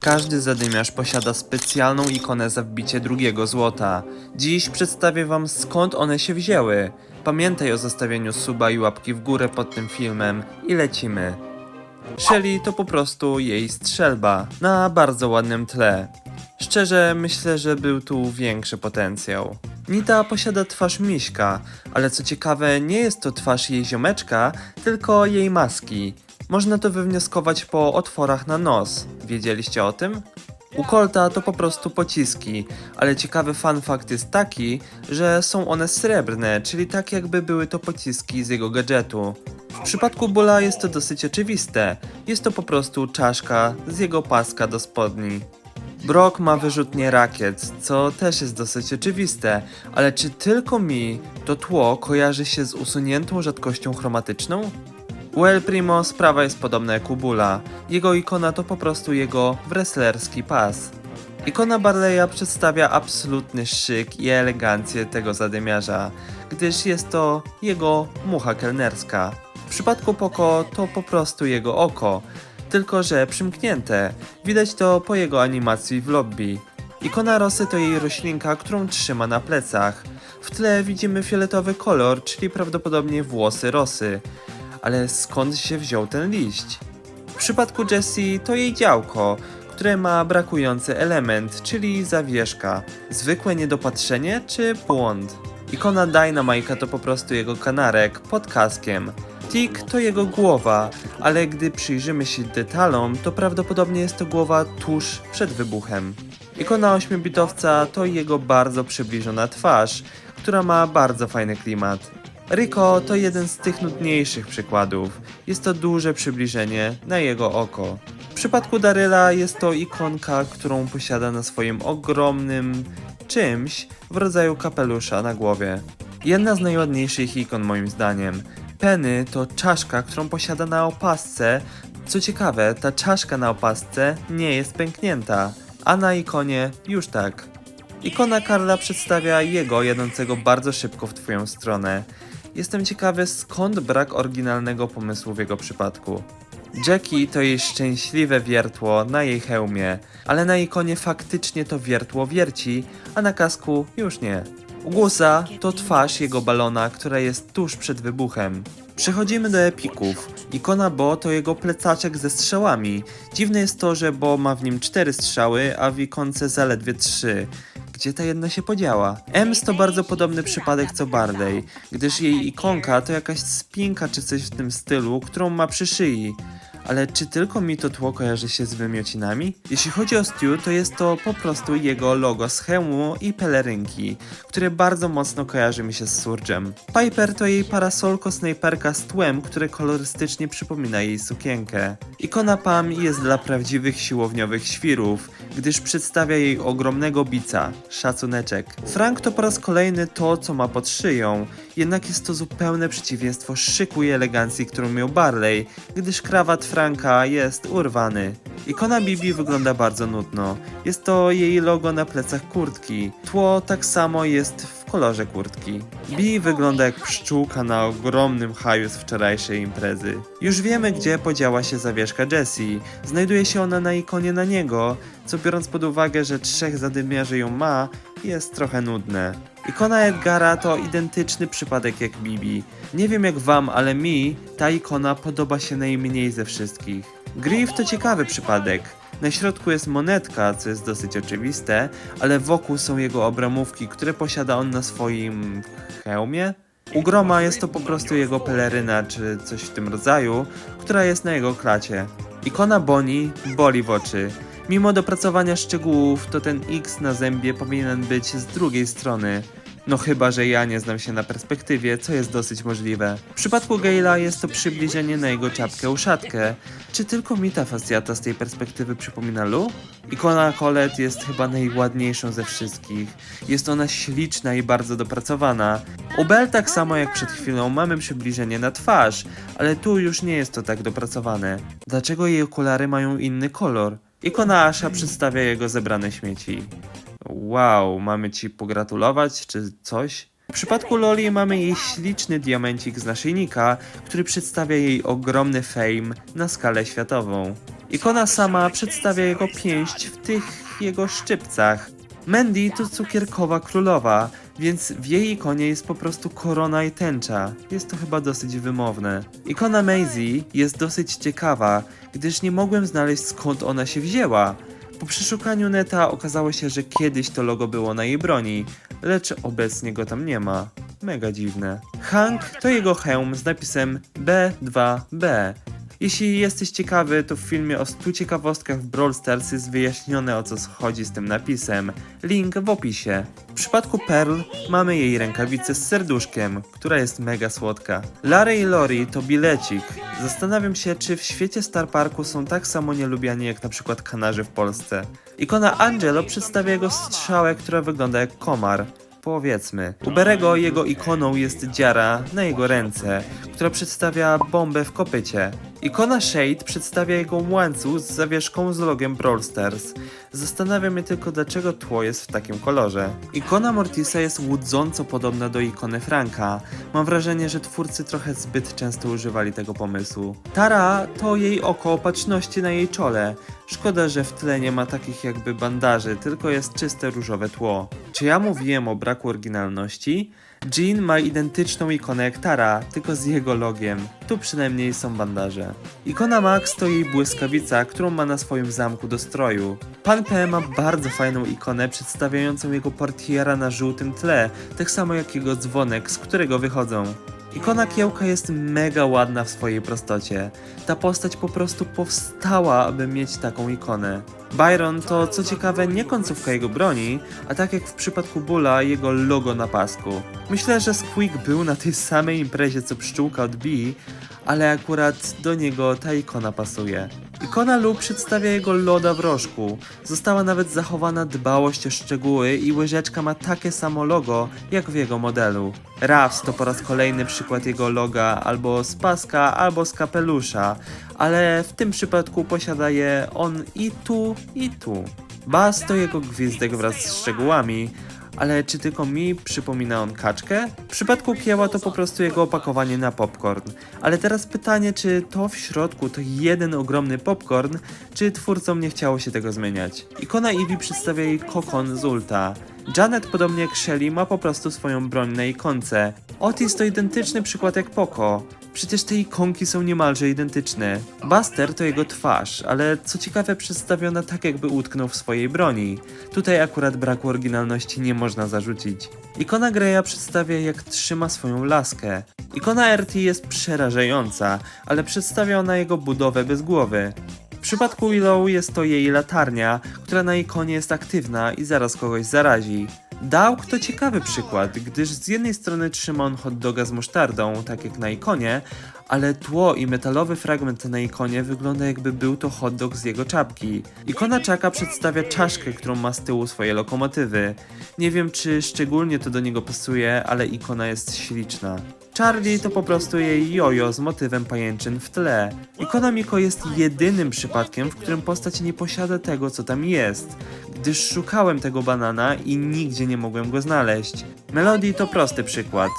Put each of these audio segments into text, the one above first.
Każdy zadymiarz posiada specjalną ikonę za wbicie drugiego złota. Dziś przedstawię wam skąd one się wzięły. Pamiętaj o zostawieniu suba i łapki w górę pod tym filmem i lecimy. Shelly to po prostu jej strzelba na bardzo ładnym tle. Szczerze myślę, że był tu większy potencjał. Nita posiada twarz miśka, ale co ciekawe, nie jest to twarz jej ziomeczka, tylko jej maski. Można to wywnioskować po otworach na nos. Wiedzieliście o tym? U Colta to po prostu pociski, ale ciekawy fun fact jest taki, że są one srebrne, czyli tak jakby były to pociski z jego gadżetu. W przypadku Bulla jest to dosyć oczywiste. Jest to po prostu czaszka z jego paska do spodni. Brock ma wyrzutnie rakiet, co też jest dosyć oczywiste, ale czy tylko mi to tło kojarzy się z usuniętą rzadkością chromatyczną? U El Primo sprawa jest podobna jak u Bulla. Jego ikona to po prostu jego wrestlerski pas. Ikona Barleya przedstawia absolutny szyk i elegancję tego zadymiarza, gdyż jest to jego mucha kelnerska. W przypadku Poco to po prostu jego oko, tylko że przymknięte. Widać to po jego animacji w lobby. Ikona Rosy to jej roślinka, którą trzyma na plecach. W tle widzimy fioletowy kolor, czyli prawdopodobnie włosy Rosy. Ale skąd się wziął ten liść? W przypadku Jessie to jej działko, które ma brakujący element, czyli zawieszka. Zwykłe niedopatrzenie czy błąd? Ikona Dynamite'a to po prostu jego kanarek pod kaskiem. Tik to jego głowa, ale gdy przyjrzymy się detalom, to prawdopodobnie jest to głowa tuż przed wybuchem. Ikona 8-bitowca to jego bardzo przybliżona twarz, która ma bardzo fajny klimat. Rico to jeden z tych nudniejszych przykładów. Jest to duże przybliżenie na jego oko. W przypadku Daryla jest to ikonka, którą posiada na swoim ogromnym czymś w rodzaju kapelusza na głowie. Jedna z najładniejszych ikon moim zdaniem. Penny to czaszka, którą posiada na opasce. Co ciekawe, ta czaszka na opasce nie jest pęknięta, a na ikonie już tak. Ikona Karla przedstawia jego jadącego bardzo szybko w twoją stronę. Jestem ciekawy skąd brak oryginalnego pomysłu w jego przypadku. Jackie to jej szczęśliwe wiertło na jej hełmie, ale na ikonie faktycznie to wiertło wierci, a na kasku już nie. U Gusa to twarz jego balona, która jest tuż przed wybuchem. Przechodzimy do epików. Ikona Bo to jego plecaczek ze strzałami. Dziwne jest to, że Bo ma w nim cztery strzały, a w ikonce zaledwie trzy. Gdzie ta jedna się podziała? Ems to bardzo podobny przypadek co Barley, gdyż jej ikonka to jakaś spinka czy coś w tym stylu, którą ma przy szyi. Ale czy tylko mi to tło kojarzy się z wymiocinami? Jeśli chodzi o Stu, to jest to po prostu jego logo z hełmu i pelerynki, które bardzo mocno kojarzy mi się z Surge'em. Piper to jej parasolko snajperka z tłem, które kolorystycznie przypomina jej sukienkę. Ikona Pam jest dla prawdziwych siłowniowych świrów, gdyż przedstawia jej ogromnego bica, szacuneczek. Frank to po raz kolejny to, co ma pod szyją, jednak jest to zupełne przeciwieństwo szyku i elegancji, którą miał Barley, gdyż krawat Franka jest urwany. Ikona Bibi wygląda bardzo nudno. Jest to jej logo na plecach kurtki. Tło tak samo jest w kolorze kurtki. Bi wygląda jak pszczółka na ogromnym haju z wczorajszej imprezy. Już wiemy, gdzie podziała się zawieszka Jessie. Znajduje się ona na ikonie na niego, co biorąc pod uwagę, że trzech zadymiarzy ją ma, jest trochę nudne. Ikona Edgara to identyczny przypadek jak Bibi. Nie wiem jak wam, ale mi ta ikona podoba się najmniej ze wszystkich. Griff to ciekawy przypadek. Na środku jest monetka, co jest dosyć oczywiste, ale wokół są jego obramówki, które posiada on na swoim hełmie. U Groma jest to po prostu jego peleryna, czy coś w tym rodzaju, która jest na jego klacie. Ikona Bonnie boli w oczy. Mimo dopracowania szczegółów, to ten X na zębie powinien być z drugiej strony. No chyba, że ja nie znam się na perspektywie, co jest dosyć możliwe. W przypadku Gale'a jest to przybliżenie na jego czapkę uszatkę. Czy tylko mi ta fasjata z tej perspektywy przypomina Lu? Ikona Colette jest chyba najładniejszą ze wszystkich. Jest ona śliczna i bardzo dopracowana. U Belle tak samo jak przed chwilą mamy przybliżenie na twarz, ale tu już nie jest to tak dopracowane. Dlaczego jej okulary mają inny kolor? Ikona Asha przedstawia jego zebrane śmieci. Wow, mamy ci pogratulować, czy coś? W przypadku Loli mamy jej śliczny diamencik z naszyjnika, który przedstawia jej ogromny fame na skalę światową. Ikona sama przedstawia jego pięść w tych jego szczypcach. Mandy to cukierkowa królowa, więc w jej ikonie jest po prostu korona i tęcza. Jest to chyba dosyć wymowne. Ikona Maisie jest dosyć ciekawa, gdyż nie mogłem znaleźć skąd ona się wzięła. Po przeszukaniu neta okazało się, że kiedyś to logo było na jej broni, lecz obecnie go tam nie ma. Mega dziwne. Hank to jego hełm z napisem B2B. Jeśli jesteś ciekawy, to w filmie o 100 ciekawostkach w Brawl Stars jest wyjaśnione o co chodzi z tym napisem. Link w opisie. W przypadku Pearl mamy jej rękawicę z serduszkiem, która jest mega słodka. Larry i Lori to bilecik. Zastanawiam się, czy w świecie Star Parku są tak samo nielubiani jak na przykład kanarzy w Polsce. Ikona Angelo przedstawia jego strzałę, która wygląda jak komar. Powiedzmy. U Berego jego ikoną jest dziara na jego ręce, która przedstawia bombę w kopycie. Ikona Shade przedstawia jego łańcuch z zawieszką z logiem Brawl Stars. Zastanawiam się tylko, dlaczego tło jest w takim kolorze. Ikona Mortisa jest łudząco podobna do ikony Franka. Mam wrażenie, że twórcy trochę zbyt często używali tego pomysłu. Tara to jej oko opatrzności na jej czole. Szkoda, że w tle nie ma takich jakby bandaży, tylko jest czyste różowe tło. Czy ja mówiłem o braku oryginalności? Jean ma identyczną ikonę jak Tara, tylko z jego logiem. Tu przynajmniej są bandaże. Ikona Max to jej błyskawica, którą ma na swoim zamku do stroju. Pan P ma bardzo fajną ikonę przedstawiającą jego portiera na żółtym tle, tak samo jak jego dzwonek, z którego wychodzą. Ikona Kiełka jest mega ładna w swojej prostocie. Ta postać po prostu powstała, aby mieć taką ikonę. Byron to co ciekawe nie końcówka jego broni, a tak jak w przypadku Bulla jego logo na pasku. Myślę, że Squeak był na tej samej imprezie co pszczółka od Bee, ale akurat do niego ta ikona pasuje. Ikona Lu przedstawia jego loda w rożku. Została nawet zachowana dbałość o szczegóły i łyżeczka ma takie samo logo jak w jego modelu. Ravs to po raz kolejny przykład jego loga albo z paska, albo z kapelusza, ale w tym przypadku posiada je on i tu, i tu. Bas to jego gwizdek wraz z szczegółami, ale czy tylko mi przypomina on kaczkę? W przypadku kieła to po prostu jego opakowanie na popcorn. Ale teraz pytanie, czy to w środku to jeden ogromny popcorn, czy twórcom nie chciało się tego zmieniać? Ikona Eevee przedstawia jej kokon z ulta. Janet, podobnie jak Shelly, ma po prostu swoją broń na ikonce. Otis to identyczny przykład jak Poco. Przecież te ikonki są niemalże identyczne. Buster to jego twarz, ale co ciekawe przedstawiona tak jakby utknął w swojej broni. Tutaj akurat braku oryginalności nie można zarzucić. Ikona Greya przedstawia jak trzyma swoją laskę. Ikona RT jest przerażająca, ale przedstawia ona jego budowę bez głowy. W przypadku Willow jest to jej latarnia, która na ikonie jest aktywna i zaraz kogoś zarazi. Dawg to ciekawy przykład, gdyż z jednej strony trzyma on hot doga z musztardą, tak jak na ikonie, ale tło i metalowy fragment na ikonie wygląda jakby był to hot dog z jego czapki. Ikona Czaka przedstawia czaszkę, którą ma z tyłu swoje lokomotywy. Nie wiem czy szczególnie to do niego pasuje, ale ikona jest śliczna. Charlie to po prostu jej jojo z motywem pajęczyn w tle. Ikona Miko jest jedynym przypadkiem, w którym postać nie posiada tego, co tam jest, gdyż szukałem tego banana i nigdzie nie mogłem go znaleźć. Melody to prosty przykład.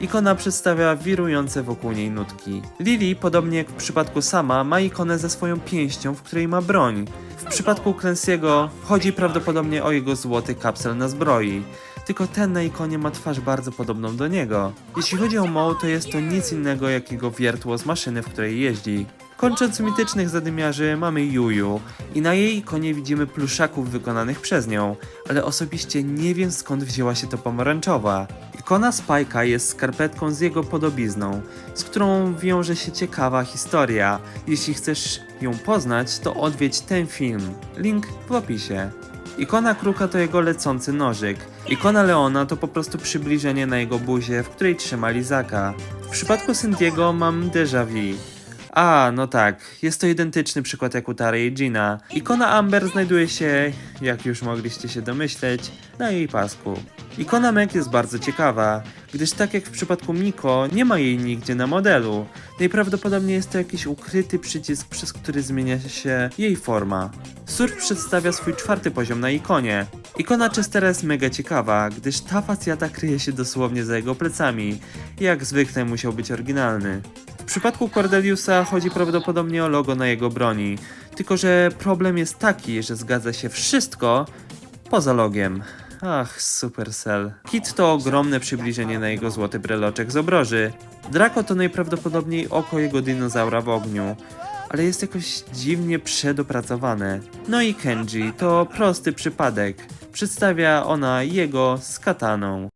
Ikona przedstawia wirujące wokół niej nutki. Lily, podobnie jak w przypadku Sama, ma ikonę ze swoją pięścią, w której ma broń. W przypadku Clancy'ego chodzi prawdopodobnie o jego złoty kapsel na zbroi. Tylko ten na ikonie ma twarz bardzo podobną do niego. Jeśli chodzi o Mo, to jest to nic innego jak jego wiertło z maszyny, w której jeździ. Kończąc mitycznych zadymiarzy mamy Juju i na jej ikonie widzimy pluszaków wykonanych przez nią, ale osobiście nie wiem skąd wzięła się to pomarańczowa. Ikona Spike'a jest skarpetką z jego podobizną, z którą wiąże się ciekawa historia. Jeśli chcesz ją poznać, to odwiedź ten film. Link w opisie. Ikona Kruka to jego lecący nożyk. Ikona Leona to po prostu przybliżenie na jego buzie, w której trzyma lizaka. W przypadku Cindy'ego mam déjà vu. A, no tak, jest to identyczny przykład jak u Tary i Gina. Ikona Amber znajduje się, jak już mogliście się domyśleć, na jej pasku. Ikona Meg jest bardzo ciekawa, gdyż tak jak w przypadku Miko, nie ma jej nigdzie na modelu. Najprawdopodobniej jest to jakiś ukryty przycisk, przez który zmienia się jej forma. Surf przedstawia swój czwarty poziom na ikonie. Ikona Chestera jest mega ciekawa, gdyż ta facjata kryje się dosłownie za jego plecami. Jak zwykle musiał być oryginalny. Przypadku Cordeliusa chodzi prawdopodobnie o logo na jego broni. Tylko, że problem jest taki, że zgadza się wszystko poza logiem. Ach, Supercell. Kit to ogromne przybliżenie na jego złoty breloczek z obroży. Draco to najprawdopodobniej oko jego dinozaura w ogniu. Ale jest jakoś dziwnie przedopracowane. No i Kenji to prosty przypadek. Przedstawia ona jego z kataną.